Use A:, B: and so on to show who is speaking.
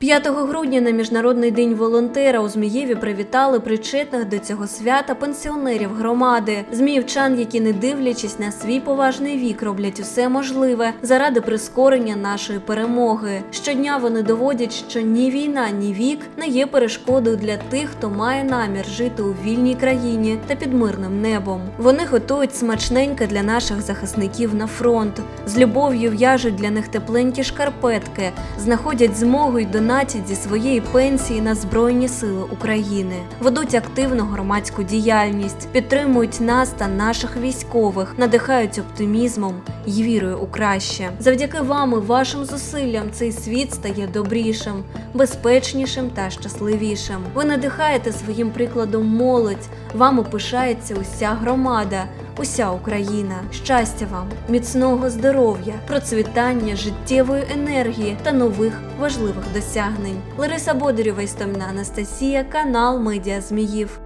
A: 5 грудня на міжнародний день волонтера у Змієві привітали причетних до цього свята пенсіонерів громади, зміївчан, які, не дивлячись на свій поважний вік, роблять усе можливе заради прискорення нашої перемоги. Щодня вони доводять, що ні війна, ні вік не є перешкодою для тих, хто має намір жити у вільній країні та під мирним небом. Вони готують смачненьке для наших захисників на фронт, з любов'ю в'яжуть для них тепленькі шкарпетки, знаходять змогу й донатять зі своєї пенсії на Збройні Сили України, ведуть активну громадську діяльність, підтримують нас та наших військових, надихають оптимізмом і вірою у краще. Завдяки вам і вашим зусиллям цей світ стає добрішим, безпечнішим та щасливішим. Ви надихаєте своїм прикладом молодь. Вами пишається уся громада. Уся Україна, щастя вам, міцного здоров'я, процвітання, життєвої енергії та нових важливих досягнень. Лариса Бодорєва, Істомна Анастасія, канал Медіа Зміїв.